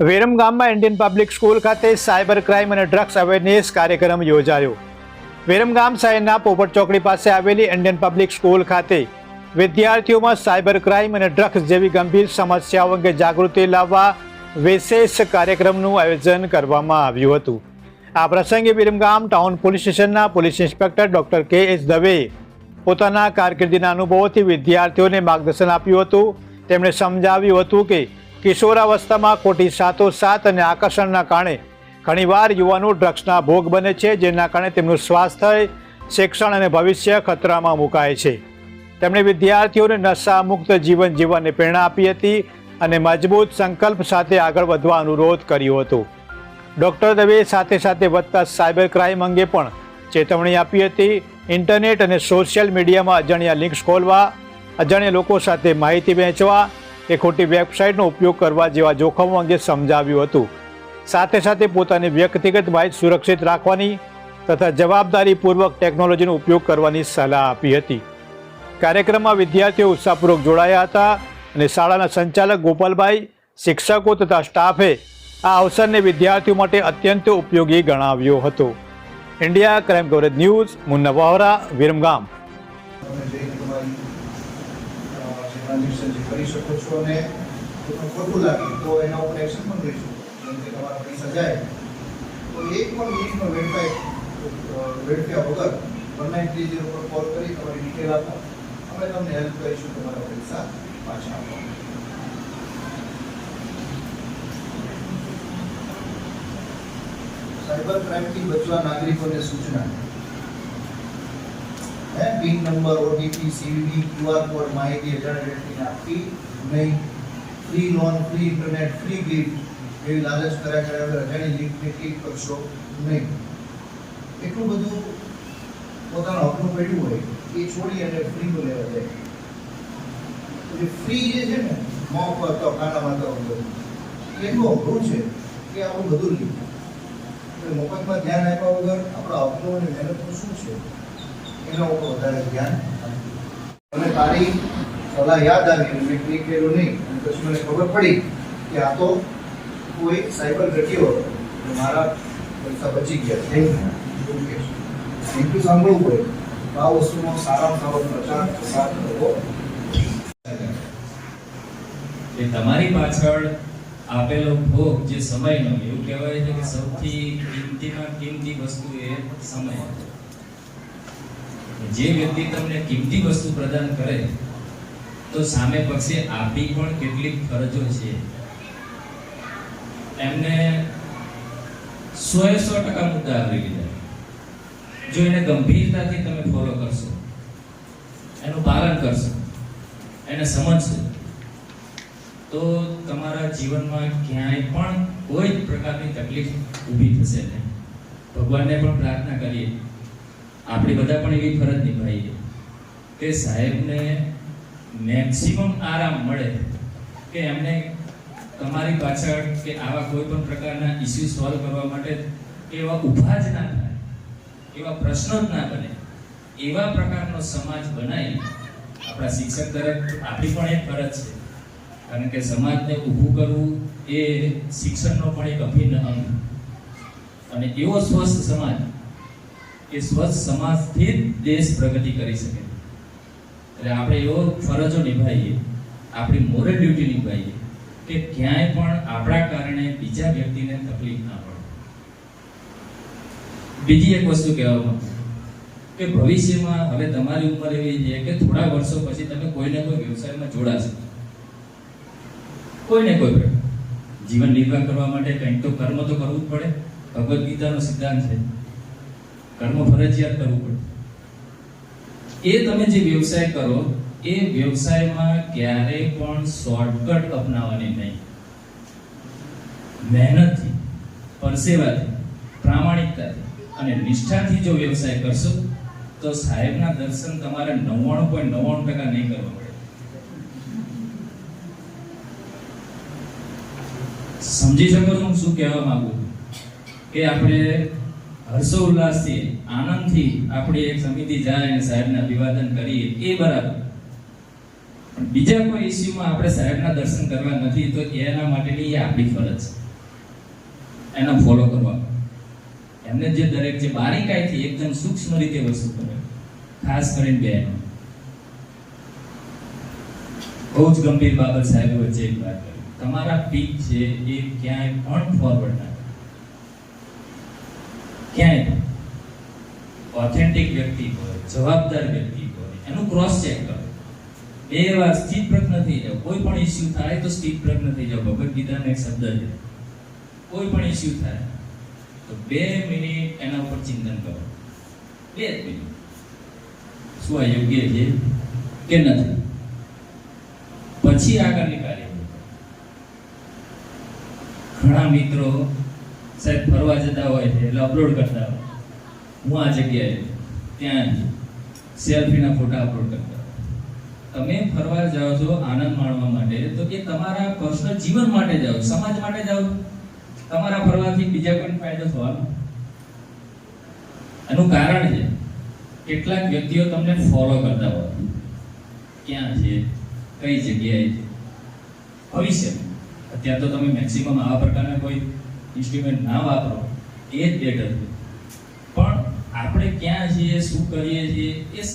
વિરમગામમાં Indian public school ખાતે cyber crime અને drugs awareness કાર્યક્રમ યોજાયો. વેરમગામ શહેરના પોપટ ચોકડી પાસે આવેલી ઇન્ડિયન પબ્લિક સ્કૂલ ખાતે વિદ્યાર્થીઓમાં સાયબર ક્રાઇમ અને ડ્રગ્સ જેવી ગંભીર સમસ્યાઓ અંગે જાગૃતિ લાવવા વિશેષ કાર્યક્રમનું આયોજન કરવામાં આવ્યું હતું. આ પ્રસંગે વિરમગામ ટાઉન પોલીસ સ્ટેશનના police inspector doctor K S દવેએ પોતાના કારકિર્દીના અનુભવોથી વિદ્યાર્થીઓને માર્ગદર્શન આપ્યું હતું. તેમણે સમજાવ્યું હતું કે કિશોરાવસ્થામાં ખોટી સાત અને આકર્ષણના કારણે ઘણીવાર યુવાનો ડ્રગ્સના ભોગ બને છે, જેના કારણે તેમનું સ્વાસ્થ્ય, શિક્ષણ અને ભવિષ્ય ખતરામાં મુકાય છે. તેમણે વિદ્યાર્થીઓને નશા મુક્ત જીવન જીવવાની પ્રેરણા આપી હતી અને મજબૂત સંકલ્પ સાથે આગળ વધવા અનુરોધ કર્યો હતો. ડૉક્ટર દવેએ સાથે સાથે વધતા સાયબર ક્રાઇમ અંગે પણ ચેતવણી આપી હતી. ઇન્ટરનેટ અને સોશિયલ મીડિયામાં અજાણ્યા લિંક્સ ખોલવા, અજાણ્યા લોકો સાથે માહિતી વહેંચવા કે ખોટી વેબસાઇટનો ઉપયોગ કરવા જેવા જોખમો અંગે સમજાવ્યું હતું. સાથે સાથે પોતાની વ્યક્તિગત માહિતી સુરક્ષિત રાખવાની તથા જવાબદારીપૂર્વક ટેકનોલોજીનો ઉપયોગ કરવાની સલાહ આપી હતી. કાર્યક્રમમાં વિદ્યાર્થીઓ ઉત્સાહપૂર્વક જોડાયા હતા અને શાળાના સંચાલક ગોપાલભાઈ, શિક્ષકો તથા સ્ટાફે આ અવસરને વિદ્યાર્થીઓ માટે અત્યંત ઉપયોગી ગણાવ્યો હતો. India crime coverage news, Munna Vohra, Viramgam તમે જઈને તમારી અ, જે ટ્રાન્ઝેક્શન જે કરી શકો છો અને તમને ખોટું લાગે તો એના ઉપર એક્શન પણ લઈશું. જેમ કે તમારા પૈસા જાય તો એક પણ મિનિટનો વેડફાઈ વેડફ્યા વગર વન નાઇન થ્રી ઝીરો પર કોલ કરી તમારી ડિટેલ આપો. અમે તમને હેલ્પ કરીશું તમારા પૈસા પાછા આપવા. સાયબર ક્રાઇમથી બચવા નાગરિકોને સૂચના. Pin number OTP CVV QR code માહિતી અજાણ્યા વ્યક્તિને આપવી નહીં free loan free internet free gift એવી લાલચ કર્યા કર્યા વગર અજાણી લિંકને ક્લિક કરશો નહીં એટલું બધું પોતાનું હકનું પડ્યું હોય, એ છોડી અને ફ્રીનું લેવા જાય. એટલે ફ્રી જે છે ને, મોં પર તો કાના માતા વગર એટલું અઘરું છે કે આપણું બધું લીધું એટલે મફતમાં ધ્યાન આપ્યા વગર આપણા હકનું અને મહેનતનું શું છે? એના ઉપર વધારે ધ્યાન. મને તારી સલાહ યાદ આવી મેં ક્લિક કર્યું નહીં. અને પછી મને ખબર પડી કે આ તો કોઈ સાયબર ઘટ્યો હતો. મારા પૈસા બચી ગયા. Thank you. થેન્ક યુ સાંભળવું પડે. તો આ વસ્તુનો સારામાં સારો પ્રચાર પ્રસાર કરવો. કે તમારી પાછળ આપેલો ભોગ જે સમયનો, એવું કહેવાય છે કે સૌથી કિંમતીમાં કિંમતી વસ્તુ એ સમય જે વ્યક્તિ તમને કિંમતી વસ્તુ પ્રદાન કરે, તો સામે પક્ષે આપી પણ કેટલીક ફરજો છે. એમને સો એ સો ટકા મુદ્દા આવરી લીધા. જો એને ગંભીરતાથી તમે ફોલો કરશો, એનું પાલન કરશો, એને સમજશો, તો તમારા જીવનમાં ક્યાંય પણ કોઈ જ પ્રકારની તકલીફ ઊભી થશે નહીં. ભગવાનને પણ પ્રાર્થના કરીએ. આપણે બધા પણ એવી ફરજ નિભાવીએ કે સાહેબને મેક્સિમમ આરામ મળે કે એમને તમારી પાછળ કે આવા કોઈ પણ પ્રકારના ઇસ્યુ સોલ્વ કરવા માટે એવા ઊભા જ ના થાય, એવા પ્રશ્નો જ ના બને. એવા પ્રકારનો સમાજ બનાવી આપણા શિક્ષક તરફ આપણી પણ એક ફરજ છે. કારણ કે સમાજને ઊભું કરવું એ શિક્ષણનો પણ એક અભિન્ન અંગ. અને એવો સ્વસ્થ સમાજ એ સ્વસ્થ સમાજથી દેશ પ્રગતિ કરી શકે. એટલે આપણે એવો ફરજો નિભાવીએ, આપણી મોરલ ડ્યુટી નિભાઈએ કે ક્યાંય પણ આપણા કારણે બીજા વ્યક્તિને તકલીફ ના પડે. બીજી એક વસ્તુ કહેવા માંગુ કે ભવિષ્યમાં હવે તમારી ઉંમર એવી છે કે થોડા વર્ષો પછી તમે કોઈને કોઈ વ્યવસાયમાં જોડાશો. કોઈને કોઈ જીવન નિર્વાહ કરવા માટે કંઈક તો કર્મ તો કરવું જ પડે. ભગવદ્ ગીતાનો સિદ્ધાંત છે. કર્મ ફરજિયાત કરવું પડે. એ તમે જે વ્યવસાય કરો, એ વ્યવસાયમાં ક્યારેય પણ શોર્ટકટ અપનાવવાની નહીં. મહેનતથી, પરસેવાથી, પ્રામાણિકતાથી અને નિષ્ઠાથી જો વ્યવસાય કરશો, તો સાહેબના દર્શન તમારે નવ્વાણું પોઈન્ટ નવ્વાણું ટકા નહીં કરવા પડે. સમજી શકો હું શું કહેવા માંગુ? કે આપણે હર્ષોલ્લાસથી, આનંદથી આપણી એક સમિતિ જાય અને સાહેબને અભિવાદન કરીએ, એ બરાબર. બીજા કોઈ ઇસ્યુમાં આપણે સાહેબના દર્શન કરવા નથી, તો એના માટેની એ આપણી ફરજ છે. એના ફોલો કરવા. એમને જે દરેક જે બારીકાઈથી એકદમ સૂક્ષ્મ રીતે વસ્તુ કરે. ખાસ કરીને બહેનો બહુ જ ગંભીર બાબત સાહેબ વચ્ચે એક વાત કરી. તમારા પીક છે એ ક્યાંય પણ ફોરવર્ડ ના. ક્યાંય ઓથેન્ટિક વ્યક્તિ હોય, જવાબદાર વ્યક્તિ હોય, એનું ક્રોસ ચેક કરો. બે વાર સ્થિત પ્રજ્ઞ થઈ જાવ કોઈ પણ ઇસ્યુ થાય તો સ્થિત પ્રજ્ઞ થઈ જાવ ભગવદ ગીતાનો એક શબ્દ છે. કોઈ પણ ઇસ્યુ થાય તો બે મિનિટ એના ઉપર ચિંતન કરો. બે જ મિનિટ. શું આ યોગ્ય છે કે નથી? પછી આગળની કાર્ય ઘણા મિત્રો સાહેબ, ફરવા જતા હોય છે, એટલે અપલોડ કરતા હોય. હું આ જગ્યાએ ત્યાં સેલ્ફીના ફોટા અપલોડ કરતા તમે ફરવા જાઓ છો આનંદ માણવા માટે, તો એ તમારા પર્સનલ જીવન માટે જાઓ, સમાજ માટે જાઓ? તમારા ફરવાથી બીજા કોઈ ફાયદો થવાનો? એનું કારણ છે, કેટલાક વ્યક્તિઓ તમને ફોલો કરતા હોય. ક્યાં છે, કઈ જગ્યાએ છે? ભવિષ્ય અત્યારે તો તમે મેક્સિમમ આવા પ્રકારના કોઈ ઇન્સ્ટ્રુમેન્ટ ના વાપરો એ જ બેટર પણ આપણે ક્યાં છીએ શું કરીએ છીએ એ